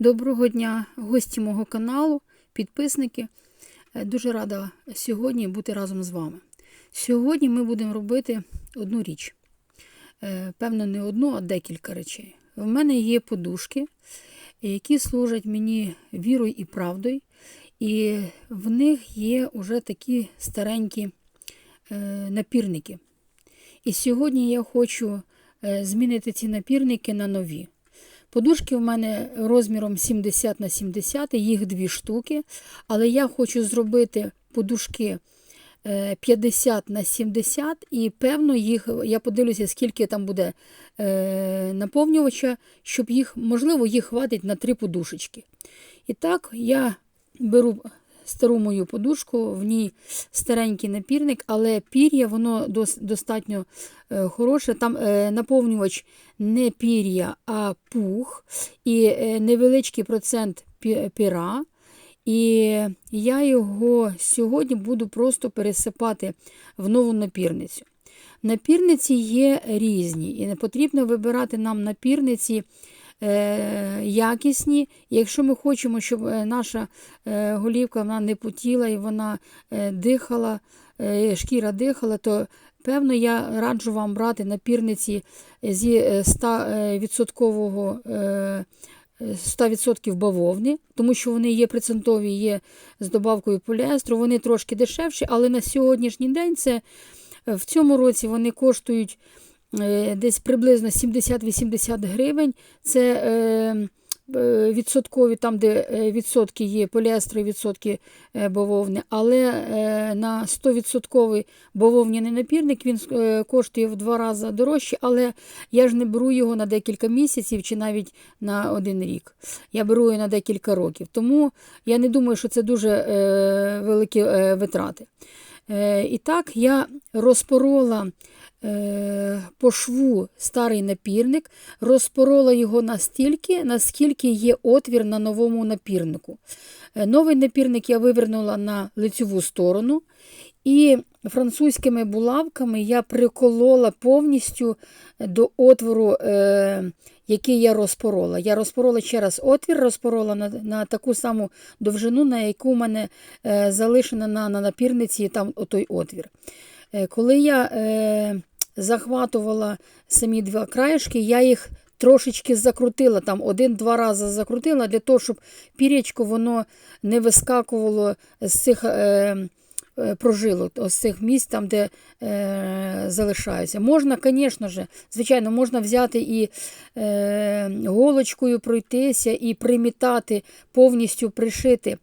Доброго дня, гості мого каналу, підписники. Е, Дуже рада сьогодні бути разом з вами. Сьогодні ми будемо робити одну річ. Е, Певно, не одну, а декілька речей. В мене є подушки, які служать мені вірою і правдою, і в них є вже такі старенькі е, напірники. І сьогодні я хочу змінити ці напірники на нові. Подушки в мене розміром 70 на 70, їх дві штуки. Але я хочу зробити подушки е, 50 на 70, і певно, їх я подивлюся, скільки там буде е, наповнювача, щоб їх, можливо, їх хватить на три подушечки. І так, я беру стару мою подушку, в ній старенький напірник, але пір'я воно дос, достатньо е, хороше. Там е, наповнювач не пір'я, а пух і е, невеличкий процент піра. І я його сьогодні буду просто пересипати в нову напірницю. Напірниці є різні, і потрібно вибирати нам напірниці е, якісні. Якщо ми хочемо, щоб е, наша е, голівка вона не потіла і вона е, дихала, шкіра дихала, то певно я раджу вам брати напірниці зі е, 100% е, 100% бавовни, тому що вони є процентові, є з добавкою поліестру, вони трошки дешевші, але на сьогоднішній день це в цьому році вони коштують десь приблизно 70-80 гривень. Це е, е, відсоткові, там, де е, відсотки є поліестру і відсотки е, бавовни, але е, на 100% бавовняний напірник він е, коштує в два рази дорожче, але я ж не беру його на декілька місяців чи навіть на один рік. Я беру його на декілька років. Тому я не думаю, що це дуже е, великі е, витрати. Е, і так я розпорола е, по шву старий напірник, розпорола його настільки, наскільки є отвір на новому напірнику. Е, новий напірник я вивернула на лицеву сторону. І французькими булавками я приколола повністю до отвору, який я розпорола. Я розпорола ще раз отвір, розпорола на, на таку саму довжину, на яку в мене е, залишена на, на напірниці там отой отвір. Е, коли я е, захватувала самі два краєшки, я їх трошечки закрутила, там один-два рази закрутила, для того, щоб пірячко воно не вискакувало з цих. Е, е, прожилок, ось цих місць, там, де е, залишаюся. Можна, звісно ж, звичайно, можна взяти і е, голочкою пройтися, і примітати, повністю пришити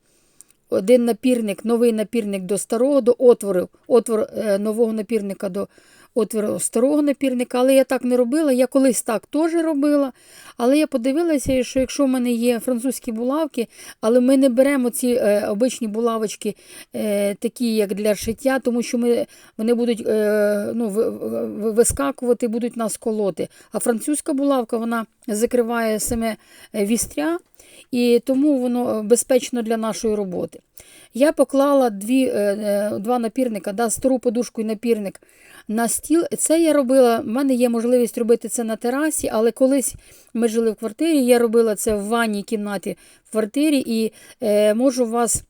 один напірник, новий напірник до старого, до отвору, отвор е, нового напірника до отвору старого напірника. Але я так не робила. Я колись так теж робила. Але я подивилася, що якщо в мене є французькі булавки, але ми не беремо ці е, обичні булавочки, е, такі, як для шиття, тому що ми, вони будуть е, ну, ви- ви- вискакувати, будуть нас колоти. А французька булавка вона закриває саме е, вістря, і тому воно безпечно для нашої роботи. Я поклала дві, е, е, два напірника, да, стару подушку і напірник на стіл. Це я робила, в мене є можливість робити це на терасі, але колись ми жили в квартирі, я робила це в ванній кімнаті в квартирі і е, можу вас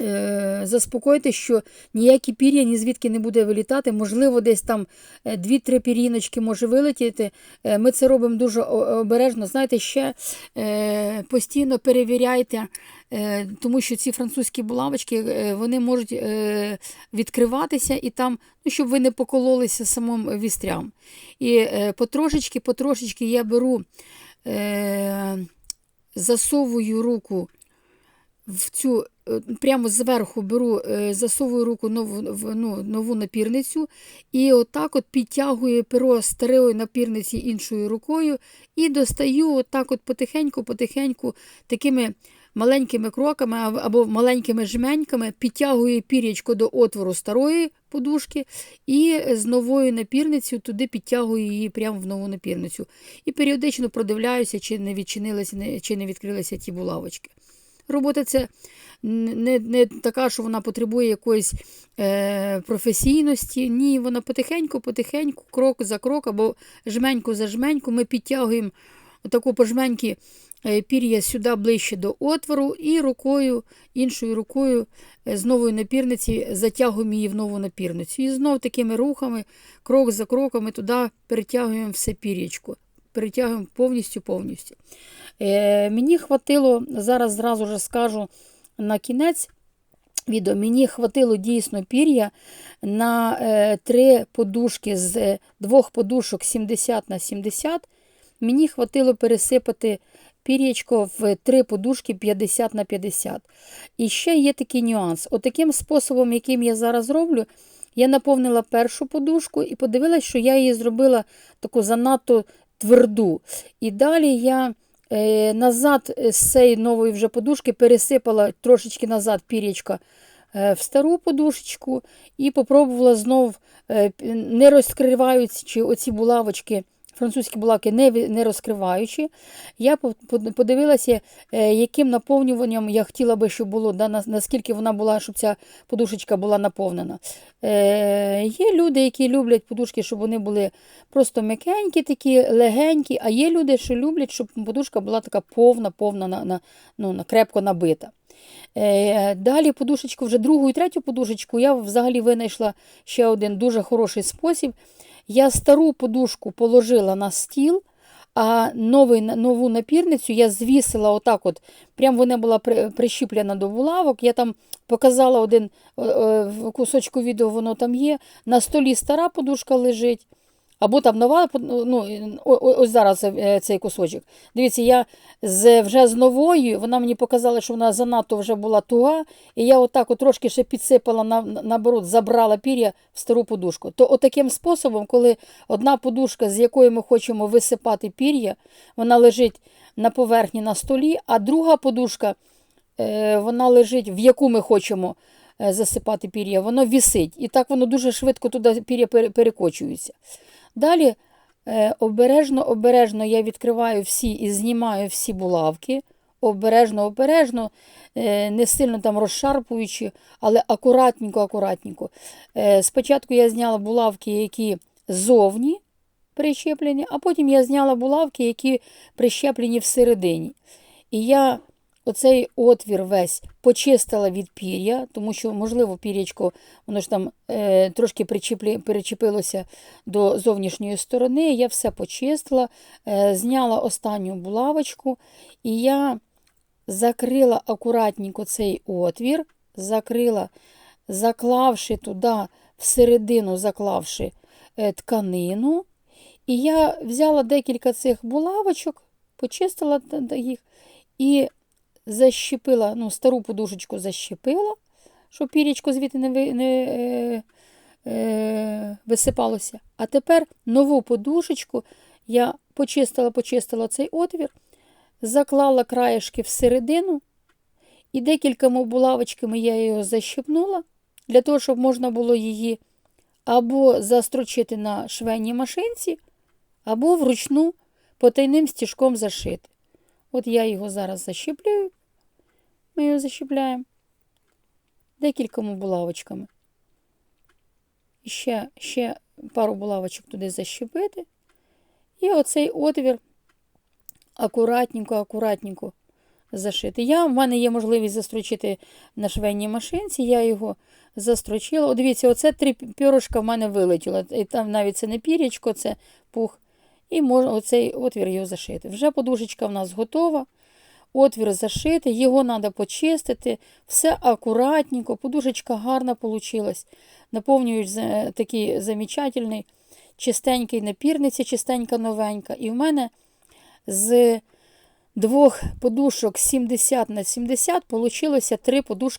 е, заспокоїти, що ніякі пір'я ні звідки не буде вилітати. Можливо, десь там е, дві-три пір'їночки може вилетіти. Е, Ми це робимо дуже обережно. Знаєте, ще е, постійно перевіряйте. Е, Тому що ці французькі булавочки е, вони можуть е, відкриватися і там, ну, щоб ви не покололися самим вістрям. І потрошечки, потрошечки я беру, засовую руку в цю прямо зверху беру, засовую руку нову, ну, нову напірницю і отак от підтягую перо старої напірниці іншою рукою і достаю отак от потихеньку-потихеньку такими маленькими кроками або- маленькими жменьками, підтягую пір'ячко до отвору старої подушки і з новою напірницею туди підтягую її прямо в нову напірницю. І періодично продивляюся, чи не відчинилися, чи не відкрилися ті булавочки. Робота це не, не така, що вона потребує якоїсь е, професійності. Ні, вона потихеньку, потихеньку, крок за крок або жменьку за жменьку ми підтягуємо отаку по жменьки е, пір'я сюди ближче до отвору, і рукою, іншою рукою е, з нової напірниці затягуємо її в нову напірницю. І знов такими рухами, крок за кроком, ми туди перетягуємо все пір'ячко. Перетягуємо повністю повністю. Е, мені хватило, зараз зразу ж скажу на кінець відео, мені хватило дійсно пір'я на е, три подушки з е, двох подушок 70 на 70. Мені хватило пересипати пір'ячко в три подушки 50 на 50. І ще є такий нюанс. Отаким способом, яким я зараз роблю, я наповнила першу подушку і подивилась, що я її зробила таку занадто тверду. І далі я е, назад з цієї нової вже подушки пересипала трошечки назад пір'ячка е, в стару подушечку і попробувала знов, е, не розкриваючи оці булавочки. Французькі булавки не, розкриваючи, я по- по- подивилася, е, яким наповнюванням я хотіла би, щоб було, да, наскільки вона була, щоб ця подушечка була наповнена. Е, є люди, які люблять подушки, щоб вони були просто м'якенькі, такі, легенькі, а є люди, що люблять, щоб подушка була така повна, повна, на, на, ну, на, крепко набита. Е, далі подушечку, вже другу і третю подушечку, я взагалі винайшла ще один дуже хороший спосіб. Я стару подушку положила на стіл, а новий, нову напірницю я звісила отак от. Прям вона була при- прищіплена до булавок. Я там показала один е, е, кусочку відео, воно там є. На столі стара подушка лежить. Або там нова, ну, ось зараз е, цей кусочок. Дивіться, я з, вже з новою, вона мені показала, що вона занадто вже була туга, і я отак от трошки ще підсипала, на, на- наоборот, забрала пір'я в стару подушку. То отаким способом, коли одна подушка, з якої ми хочемо висипати пір'я, вона лежить на поверхні на столі, а друга подушка, е, вона лежить, в яку ми хочемо е, засипати пір'я, воно вісить. І так воно дуже швидко туди пір'я перекочується. Далі е, обережно, обережно я відкриваю всі і знімаю всі булавки. Обережно, обережно, е, не сильно там розшарпуючи, але акуратненько, акуратненько. Е, Спочатку я зняла булавки, які ззовні прищеплені, а потім я зняла булавки, які прищеплені всередині. І я оцей отвір весь почистила від пір'я, тому що, можливо, пір'ячко, воно ж там е, трошки причіплі, перечепилося до зовнішньої сторони. Я все почистила, е, зняла останню булавочку, і я закрила акуратненько цей отвір, закрила, заклавши туди, всередину заклавши е, тканину. І я взяла декілька цих булавочок, почистила їх і защепила, ну, стару подушечку защепила, щоб пірічко звідти не, не е, е, висипалося. А тепер нову подушечку я почистила, почистила цей отвір, заклала краєшки всередину, і декількома булавочками я його защепнула, для того, щоб можна було її або застрочити на швейній машинці, або вручну потайним стіжком зашити. От я його зараз защіплюю. Ми його защіпляємо декількома булавочками. І ще, ще пару булавочок туди защепити. І оцей отвір акуратненько, акуратненько зашити. Я, в мене є можливість застрочити на швейній машинці, я його застрочила. О, дивіться, оце три пірушка в мене вилетіло. І там навіть це не пірячко, це пух. І можна оцей отвір його зашити. Вже подушечка в нас готова. Отвір зашити, його треба почистити. Все акуратненько, подушечка гарна вийшла. Наповнюють за- такий замечательний, чистенький напірниця, чистенька новенька. І в мене з двох подушок 70 на 70 вийшло три подушки.